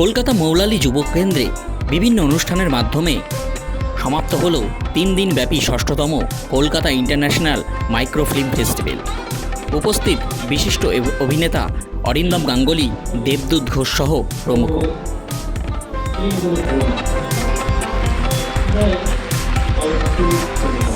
কলকাতা মৌলালী যুব কেন্দ্রে বিভিন্ন অনুষ্ঠানের মাধ্যমে সমাপ্ত হল তিন দিন ব্যাপী ষষ্ঠতম কলকাতা ইন্টারন্যাশনাল মাইক্রোফিল্ম ফেস্টিভ্যাল। উপস্থিত বিশিষ্ট অভিনেতা অরিন্দম গাঙ্গুলি, দেবদূত ঘোষ সহ প্রমুখ। এবার মেঘেই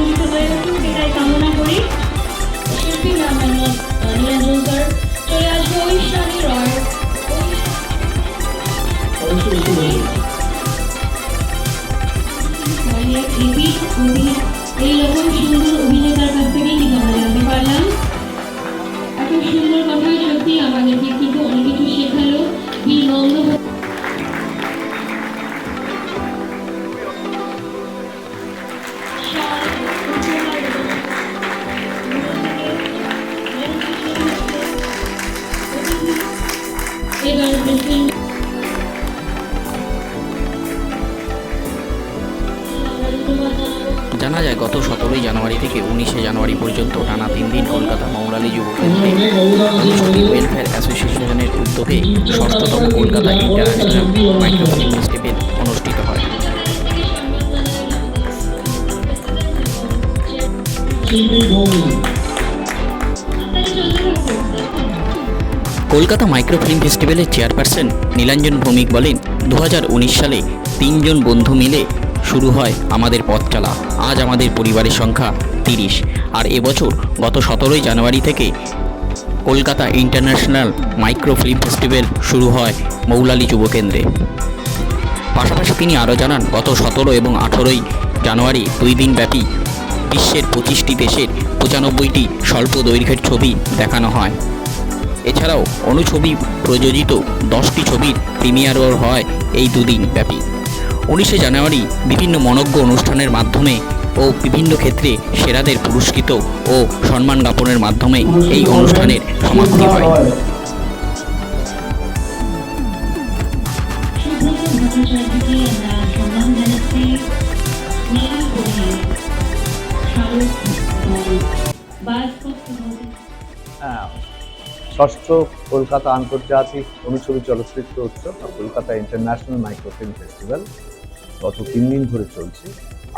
রিপিট মুভি এইরকম সুন্দর অভিনেতার কাছ থেকেই কিন্তু আমরা জানতে পারলাম। এত সুন্দর কথা সত্যি আমাদেরকে গত সতেরোই জানুয়ারি থেকে উনিশে জানুয়ারি পর্যন্ত টানা তিন দিন কলকাতা মৌলালী যুব ওয়েলফেয়ার অ্যাসোসিয়েশনের উদ্যোগে ষষ্ঠতম কলকাতা ইন্টারন্যাশনাল অনুষ্ঠিত হয়। কলকাতা মাইক্রোফিল্ম ফেস্টিভ্যালের চেয়ারপারসন নীলাঞ্জন ভৌমিক বলেন দু হাজার উনিশ সালে তিনজন বন্ধু মিলে শুরু হয় আমাদের পথ চলা আজ আমাদের পরিবারের সংখ্যা তিরিশ। আর এবছর গত সতেরোই জানুয়ারি থেকে Kolkata international micro film festival শুরু হয় মৌলালী যুব কেন্দ্রে। পাশাপাশি তিনি আরও জানান, গত সতেরো এবং আঠেরোই জানুয়ারি দুই দিন ব্যাপী বিশ্বের পঁচিশটি দেশের পঁচানব্বইটি স্বল্প দৈর্ঘ্যের ছবি দেখানো হয়। এছাড়াও অনুছবি প্রযোজিত দশটি ছবির প্রিমিয়ারও হয় এই দুদিন ব্যাপী। উনিশে জানুয়ারি বিভিন্ন মনজ্ঞ অনুষ্ঠানের মাধ্যমে ও বিভিন্ন ক্ষেত্রে সেরাদের পুরস্কৃত ও সম্মান জ্ঞাপনের মাধ্যমে এই অনুষ্ঠানের সমাপ্তি হয়। শুভ ষষ্ঠ কলকাতা আন্তর্জাতিক অনুছবি চলচ্চিত্র উৎসব বা কলকাতা ইন্টারন্যাশনাল মাইক্রোফিল্ম ফেস্টিভ্যাল। গত তিন দিন ধরে চলছে।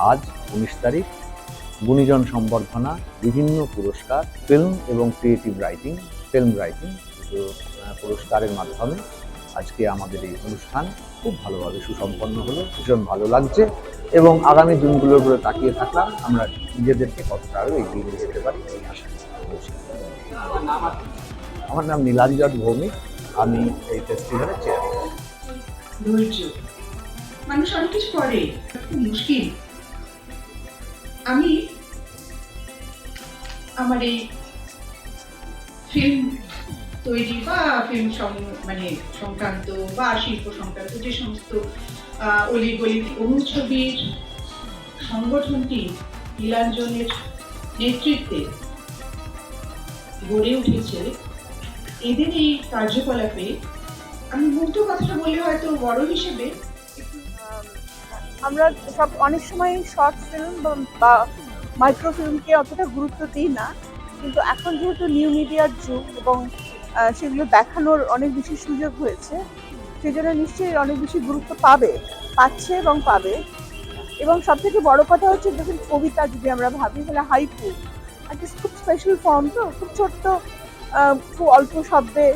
আজ উনিশ তারিখ। গুণীজন সম্বর্ধনা, বিভিন্ন পুরস্কার, ফিল্ম এবং ক্রিয়েটিভ রাইটিং, ফিল্ম রাইটিং পুরস্কারের মাধ্যমে আজকে আমাদের এই অনুষ্ঠান খুব ভালোভাবে সুসম্পন্ন হলো। ভীষণ ভালো লাগছে এবং আগামী দিনগুলোর উপরে তাকিয়ে থাকলাম। আমরা নিজেদেরকে কতটা আরও এগিয়ে নিয়ে যেতে পারি, এই আশা। আমার নাম নীলাঞ্জন ভৌমিক। আমি এই ফেস্টিভ্যালের চেয়ারম্যান ধৈর্য। মানুষ অনেক কিছু করে মুশকিল। আমি আমার এই ফিল্ম তৈরি বা ফিল্ম মানে সংক্রান্ত বা শিল্প সংক্রান্ত যে সমস্ত অলিগলি অনুছবির সংগঠনটি নীলাঞ্জনের নেতৃত্বে গড়ে উঠেছে এদের এই কার্যকলাপে আমি মুগ্ধ কথাটা বলে হয়তো বড় হিসেবে আমরা সব অনেক সময় শর্ট ফিল্ম বা মাইক্রো ফিল্মকে অতটা গুরুত্ব দিই না, কিন্তু এখন যেহেতু নিউ মিডিয়ার যুগ এবং সেগুলো দেখানোর অনেক বেশি সুযোগ হয়েছে সেই জন্য নিশ্চয়ই অনেক বেশি গুরুত্ব পাবে, পাচ্ছে এবং পাবে। এবং সব থেকে বড় কথা হচ্ছে দেখুন কবিতা যদি আমরা ভাবি, তাহলে হাইকু একটা খুব স্পেশাল ফর্ম তো, খুব ছোট্ট খুব অল্প শব্দে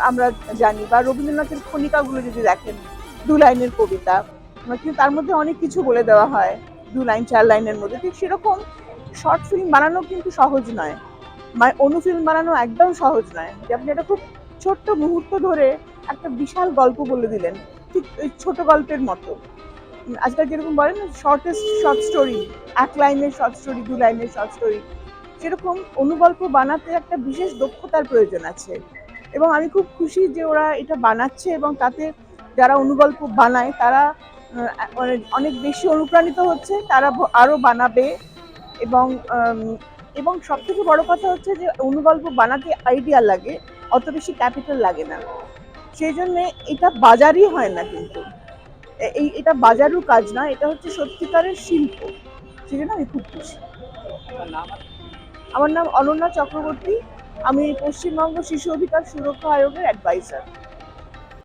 আমরা জানি। বা রবীন্দ্রনাথের খনিকাগুলো যদি দেখেন, দু লাইনের কবিতা কিন্তু তার মধ্যে অনেক কিছু বলে দেওয়া হয়, দু লাইন, চার লাইনের মধ্যে। ঠিক সেরকম শর্ট ফিল্ম বানানো কিন্তু সহজ নয়। মা- অনুফিল্ম বানানো একদম সহজ নয়। যে আপনি একটা খুব ছোট্ট মুহূর্ত ধরে একটা বিশাল গল্প বলে দিলেন, ঠিক ওই ছোট গল্পের মতো। আজকাল যেরকম বলেন শর্টেস্ট শর্ট স্টোরি এক লাইনের শর্ট স্টোরি দু লাইনের শর্ট স্টোরি সেরকম অনুগল্প বানাতে একটা বিশেষ দক্ষতার প্রয়োজন আছে। এবং আমি খুব খুশি যে ওরা এটা বানাচ্ছে এবং তাতে যারা অনুগল্প বানায় তারা অনেক- বেশি অনুপ্রাণিত হচ্ছে, তারা আরও বানাবে এবং এবং সব থেকে বড় কথা হচ্ছে যে অনুগল্প বানাতে আইডিয়া লাগে, অত বেশি ক্যাপিটাল লাগে না। সেই জন্য এটা বাজারই হয় না কিন্তু। এই, এটা বাজারও কাজ না এটা হচ্ছে সত্যিকারের শিল্প। সেই জন্য আমি খুব খুশি। আমার নাম অনন্যা চক্রবর্তী। আমি পশ্চিমবঙ্গ শিশু অধিকার সুরক্ষা আয়োগের অ্যাডভাইজার